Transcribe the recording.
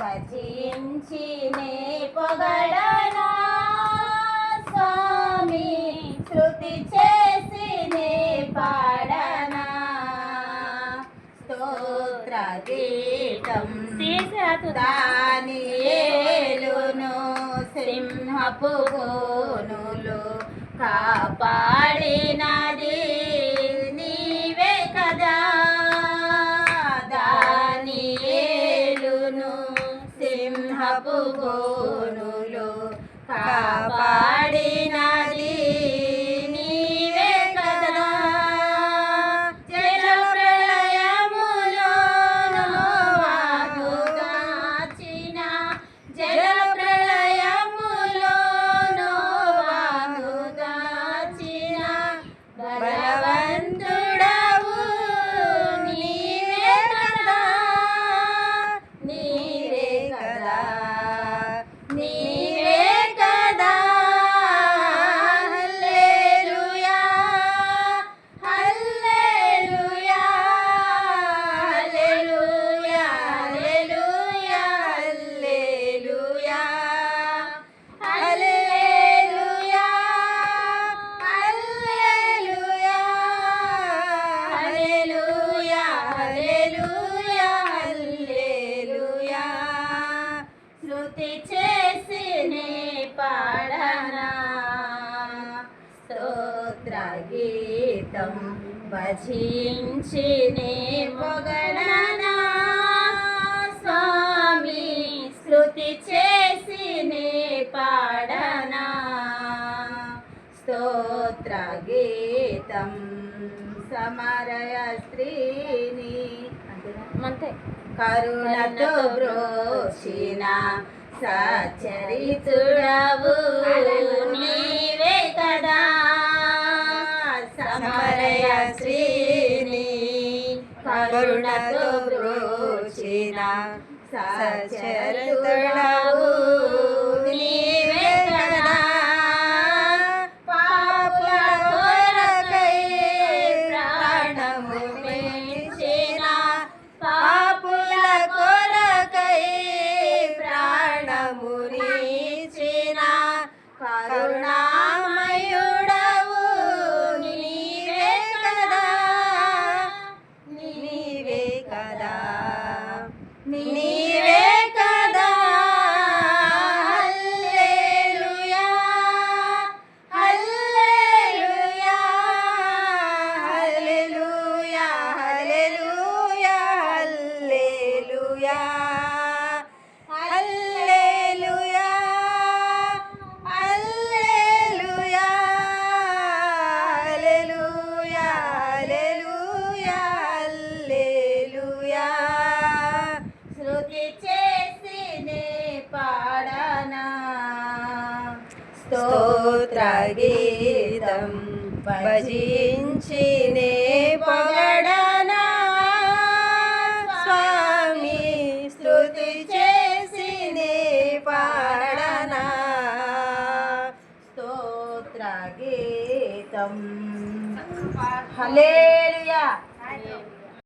భజించి నే పొగడనా? స్వామి శృతి చేసి నే పాడనా? స్తోత్ర గీతం సింహపు గోనులు కాపాడినది. భజించి నే పొగడనా? స్వామి స్థుతి చేసి నే పాడనా? స్తోత్ర గీతం సమరయ స్త్రీని అంతే కరుణతో బ్రోచిన సచరితుడవు కరుణతో బ్రోచిన సచరుతుడవు నీవే కదా పాపుల kadam. me. స్తోత్రగీతం. భజించినే పొగడనా? స్వామి శృతి చేసినే పాడనా? స్తోత్రగీతం. హలేలుయా